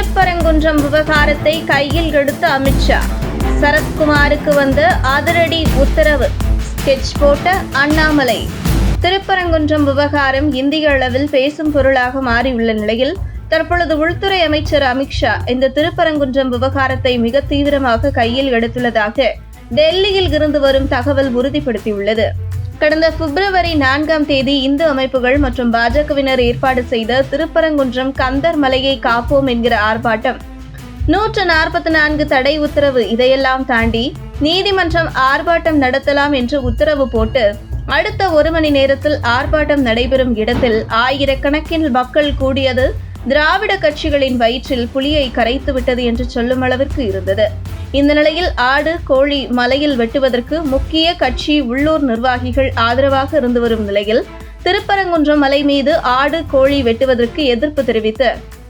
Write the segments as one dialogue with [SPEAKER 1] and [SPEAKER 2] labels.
[SPEAKER 1] திருப்பரங்குன்றம் விவகாரத்தை கையில் எடுத்த அமித்ஷா சரத்குமாருக்கு வந்த அதிரடி உத்தரவு. ஸ்கெட்ச் போட்ட அண்ணாமலை. திருப்பரங்குன்றம் விவகாரம் இந்திய அளவில் பேசும் பொருளாக மாறியுள்ள நிலையில் தற்பொழுது உள்துறை அமைச்சர் அமித்ஷா இந்த திருப்பரங்குன்றம் விவகாரத்தை மிக தீவிரமாக கையில் எடுத்துள்ளதாக டெல்லியில் இருந்து வரும் தகவல் உறுதிப்படுத்தியுள்ளது. கடந்த பிப்ரவரி நான்காம் தேதி இந்து அமைப்புகள் மற்றும் பாஜகவினர் ஏற்பாடு செய்த திருப்பரங்குன்றம் கந்தர் மலையை காப்போம் என்கிற ஆர்ப்பாட்டம். நூற்று நாற்பத்தி நான்கு தடை உத்தரவு இதையெல்லாம் தாண்டி நீதிமன்றம் ஆர்ப்பாட்டம் நடத்தலாம் என்று உத்தரவு போட்டு அடுத்த ஒரு மணி நேரத்தில் ஆர்ப்பாட்டம் நடைபெறும் இடத்தில் ஆயிரக்கணக்கில் மக்கள் கூடியது திராவிட கட்சிகளின் வயிற்றில் புலியை கரைத்து விட்டது என்று சொல்லும் அளவிற்கு இருந்தது. இந்த நிலையில் ஆடு கோழி மலையில் வெட்டுவதற்கு முக்கிய கட்சி உள்ளூர் நிர்வாகிகள் ஆதரவாக இருந்து வரும் நிலையில் திருப்பரங்குன்றம் மலை மீது ஆடு கோழி வெட்டுவதற்கு எதிர்ப்பு தெரிவித்து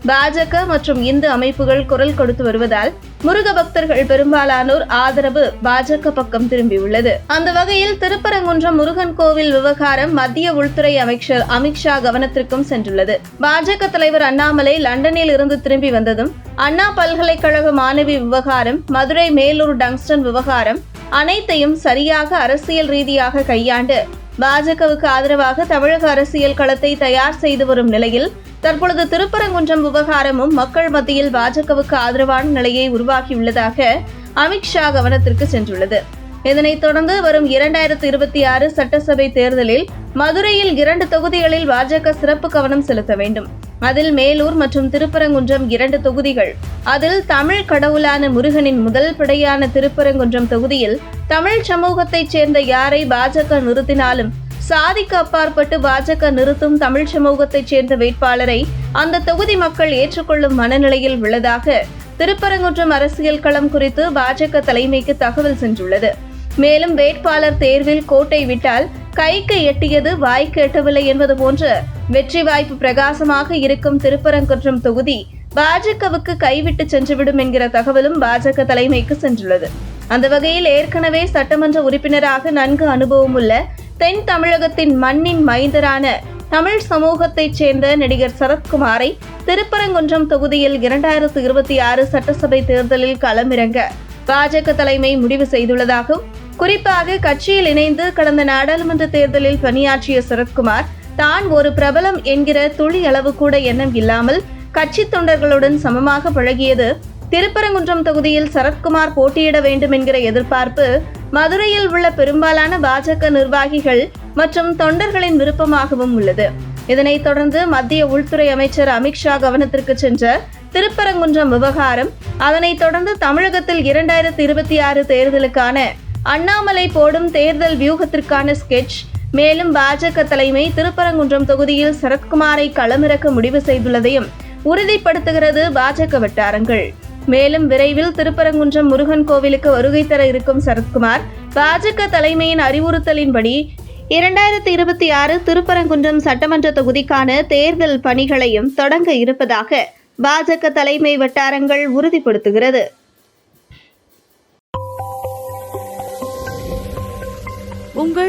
[SPEAKER 1] பாஜக மற்றும் இந்து அமைப்புகள் குரல் கொடுத்து வருவதால் முருக பக்தர்கள் பெரும்பாலானோர் ஆதரவு பாஜக பக்கம் திரும்பியுள்ளது. அந்த வகையில் திருப்பரங்குன்றம் முருகன் கோவில் விவகாரம் மத்திய உள்துறை அமைச்சர் அமித்ஷா கவனத்திற்கும் சென்றுள்ளது. பாஜக தலைவர் அண்ணாமலை லண்டனில் இருந்து திரும்பி வந்ததும் அண்ணா பல்கலைக்கழக மாணவி விவகாரம் மதுரை மேலூர் டங்ஸ்டன் விவகாரம் அனைத்தையும் சரியாக அரசியல் ரீதியாக கையாண்டு பாஜகவுக்கு ஆதரவாக தமிழக அரசியல் களத்தை தயார் செய்து வரும் நிலையில் தற்பொழுது திருப்பரங்குன்றம் விவகாரமும் மக்கள் மத்தியில் பாஜகவுக்கு ஆதரவான நிலையை உருவாக்கியுள்ளதாக அமித்ஷா கவனத்திற்கு சென்றுள்ளது. இதனைத் தொடர்ந்து வரும் இரண்டாயிரத்தி இருபத்தி ஆறு சட்டசபை தேர்தலில் மதுரையில் இரண்டு தொகுதிகளில் பாஜக சிறப்பு கவனம் செலுத்த வேண்டும். அதில் மேலூர் மற்றும் திருப்பரங்குன்றம் இரண்டு தொகுதிகள். அதில் தமிழ் கடவுளான முருகனின் முதல் பிடையான திருப்பரங்குன்றம் தொகுதியில் தமிழ் சமூகத்தைச் சேர்ந்த யாரை பாஜக நிறுத்தினாலும் சாதிக்கு அப்பாற்பட்டு பாஜக நிறுத்தும் தமிழ் சமூகத்தைச் சேர்ந்த வேட்பாளரை அந்த தொகுதி மக்கள் ஏற்றுக்கொள்ளும் மனநிலையில் உள்ளதாக திருப்பரங்குன்றம் அரசியல் களம் குறித்து பாஜக தலைமைக்கு தகவல் சென்றுள்ளது. மேலும் வேட்பாளர் தேர்வில் கோட்டை விட்டால் கைக்கு எட்டியது வாய்க்கு எட்டவில்லை என்பது போன்று வெற்றி வாய்ப்பு பிரகாசமாக இருக்கும் திருப்பரங்குன்றம் தொகுதி பாஜகவுக்கு கைவிட்டு சென்றுவிடும் என்கிற தகவலும் பாஜக தலைமைக்கு சென்றுள்ளது. அந்த வகையில் ஏற்கனவே சட்டமன்ற உறுப்பினராக நன்கு அனுபவம் உள்ள தென் தமிழகத்தின் மண்ணின் மைந்தரான தமிழ் சமூகத்தைச் சேர்ந்த நடிகர் சரத்குமாரை திருப்பரங்குன்றம் தொகுதியில் இரண்டாயிரத்து இருபத்தி ஆறு சட்டசபை தேர்தலில் களமிறங்க பாஜக தலைமை முடிவு செய்துள்ளதாகவும் குறிப்பாக கட்சியில் இணைந்து கடந்த நாடாளுமன்ற தேர்தலில் பணியாற்றிய சரத்குமார் தான் ஒரு பிரபலம் என்கிற துளி அளவு கூட எண்ணம் இல்லாமல் கட்சி தொண்டர்களுடன் சமமாக பழகியது. திருப்பரங்குன்றம் தொகுதியில் சரத்குமார் போட்டியிட வேண்டும் என்கிற எதிர்பார்ப்பு மதுரையில் உள்ள பெரும்பாலான பாஜக நிர்வாகிகள் மற்றும் தொண்டர்களின் விருப்பமாகவும் உள்ளது. இதனைத் தொடர்ந்து மத்திய உள்துறை அமைச்சர் அமித்ஷா கவனத்திற்கு சென்ற திருப்பரங்குன்றம் விவகாரம் அதனைத் தொடர்ந்து தமிழகத்தில் இரண்டாயிரத்தி இருபத்தி ஆறு தேர்தலுக்கான அண்ணாமலை போடும் தேர்தல் வியூகத்திற்கான ஸ்கெட்ச் மேலும் பாஜக தலைமை திருப்பரங்குன்றம் தொகுதியில் சரத்குமாரை களமிறக்க முடிவு செய்துள்ளதையும் உறுதிப்படுத்துகிறது பாஜக வட்டாரங்கள். மேலும் விரைவில் திருப்பரங்குன்றம் முருகன் கோவிலுக்கு வருகை தர இருக்கும் சரத்குமார் பாஜக தலைமையின் அறிவுறுத்தலின்படி இரண்டாயிரத்தி இருபத்தி ஆறு திருப்பரங்குன்றம் சட்டமன்ற தொகுதிக்கான தேர்தல் பணிகளையும் தொடங்க இருப்பதாக பாஜக தலைமை வட்டாரங்கள் உறுதிப்படுத்துகிறது.
[SPEAKER 2] உங்கள்